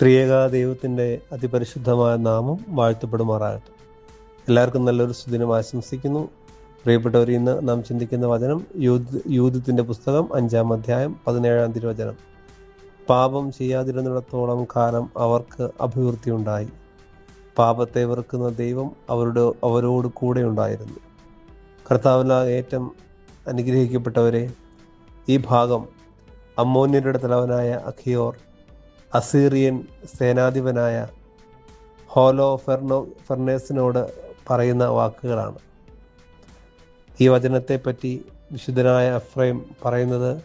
ത്രിയേക ദൈവത്തിന്റെ അതിപരിശുദ്ധമായ നാമം വാഴ്ത്തപ്പെടുമാറാകട്ടെ. എല്ലാവർക്കും നല്ലൊരു സുദിനം ആശംസിക്കുന്നു. പ്രിയപ്പെട്ടവർ ഇന്ന് നാം ചിന്തിക്കുന്ന വചനം യൂത് യൂതിത്തിന്റെ പുസ്തകം അഞ്ചാം അധ്യായം പതിനേഴാം തിരുവചനം. പാപം ചെയ്യാതിരുന്നിടത്തോളം കാലം അവർക്ക് അഭിവൃദ്ധി ഉണ്ടായി പാപത്തെ വെറുക്കുന്ന ദൈവം അവരുടെ അവരോട് കൂടെ ഉണ്ടായിരുന്നു. കർത്താവിനാൽ ഏറ്റവും അനുഗ്രഹിക്കപ്പെട്ടവരെ ഈ ഭാഗം അമ്മോന്യരുടെ തലവനായ അഖിയോർ അസീറിയൻ സേനാധിപനായ ഹോലോ ഫെർണോ ഫെർണേസിനോട് പറയുന്ന വാക്കുകളാണ്. ഈ വചനത്തെപ്പറ്റി വിശുദ്ധനായ അഫ്രൈം പറയുന്നത്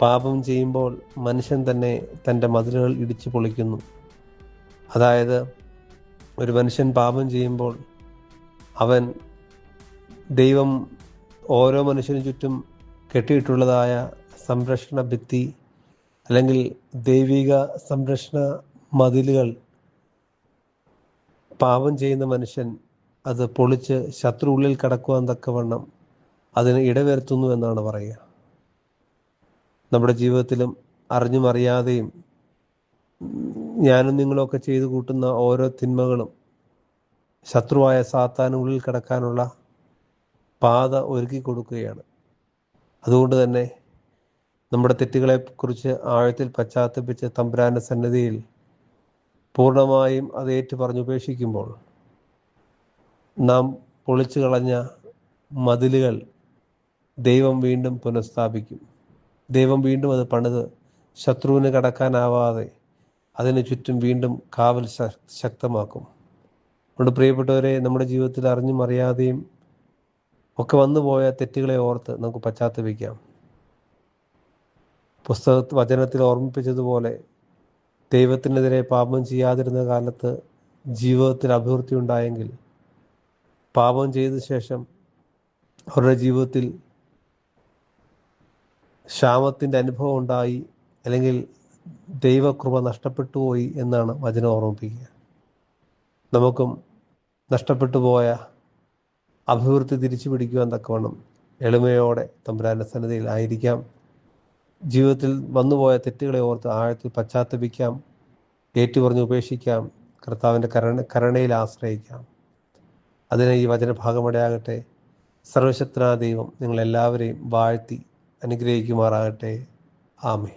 പാപം ചെയ്യുമ്പോൾ മനുഷ്യൻ തന്നെ തന്റെ മതിലുകൾ ഇടിച്ചു പൊളിക്കുന്നു. അതായത് ഒരു മനുഷ്യൻ പാപം ചെയ്യുമ്പോൾ അവൻ ദൈവം ഓരോ മനുഷ്യനും ചുറ്റും കെട്ടിയിട്ടുള്ളതായ സംരക്ഷണ ഭിത്തി അല്ലെങ്കിൽ ദൈവിക സംരക്ഷണ മതിലുകൾ പാപം ചെയ്യുന്ന മനുഷ്യൻ അത് പൊളിച്ച് ശത്രു ഉള്ളിൽ കടക്കുവാൻ തക്കവണ്ണം അതിന് ഇടവരുത്തുന്നു എന്നാണ് പറയുക. നമ്മുടെ ജീവിതത്തിലും അറിഞ്ഞും അറിയാതെയും ഞാനും നിങ്ങളൊക്കെ ചെയ്തു കൂട്ടുന്ന ഓരോ തിന്മകളും ശത്രുവായ സാത്താനുള്ളിൽ കിടക്കാനുള്ള പാത ഒരുക്കി കൊടുക്കുകയാണ്. അതുകൊണ്ട് തന്നെ നമ്മുടെ തെറ്റുകളെക്കുറിച്ച് ആഴത്തിൽ പശ്ചാത്തപിച്ച് തമ്പുരാന്റെ സന്നദ്ധിയിൽ പൂർണമായും അത് ഏറ്റു പറഞ്ഞുപേക്ഷിക്കുമ്പോൾ നാം പൊളിച്ചു കളഞ്ഞ മതിലുകൾ ദൈവം വീണ്ടും പുനഃസ്ഥാപിക്കും. ദൈവം വീണ്ടും അത് പണിത് ശത്രുവിന് കടക്കാനാവാതെ അതിന് ചുറ്റും വീണ്ടും കാവൽ ശക്തമാക്കും. അതുകൊണ്ട് പ്രിയപ്പെട്ടവരെ നമ്മുടെ ജീവിതത്തിൽ അറിഞ്ഞും അറിയാതെയും ഒക്കെ വന്നുപോയ തെറ്റുകളെ ഓർത്ത് നമുക്ക് പശ്ചാത്തപിക്കാം. പുസ്തക വചനത്തിൽ ഓർമ്മിപ്പിച്ചതുപോലെ ദൈവത്തിനെതിരെ പാപം ചെയ്യാതിരുന്ന കാലത്ത് ജീവിതത്തിൽ അഭിവൃദ്ധി ഉണ്ടായെങ്കിൽ പാപം ചെയ്ത ശേഷം അവരുടെ ജീവിതത്തിൽ ക്ഷാമത്തിന്റെ അനുഭവം ഉണ്ടായി അല്ലെങ്കിൽ ദൈവകൃപ നഷ്ടപ്പെട്ടു പോയി എന്നാണ് വചനം ഓർമ്മിപ്പിക്കുക. നമുക്കും നഷ്ടപ്പെട്ടു പോയ അഭിവൃദ്ധി തിരിച്ചു പിടിക്കുവാൻ തക്കവണ്ണം എളിമയോടെ തമ്പുരാന്റെ സന്നദ്ധയിൽ ആയിരിക്കാം. ജീവിതത്തിൽ വന്നുപോയ തെറ്റുകളെ ഓർത്ത് ആഴത്തിൽ പശ്ചാത്തപിക്കാം ഏറ്റുപറഞ്ഞ് ഉപേക്ഷിക്കാം കർത്താവിന്റെ കരണ കരുണയിൽ ആശ്രയിക്കാം. അതിന് ഈ വചനഭാഗമിടയാകട്ടെ. സർവശക്തനാ ദൈവം നിങ്ങളെല്ലാവരെയും വാഴ്ത്തി അനുഗ്രഹിക്കുമാറാകട്ടെ. ആമേ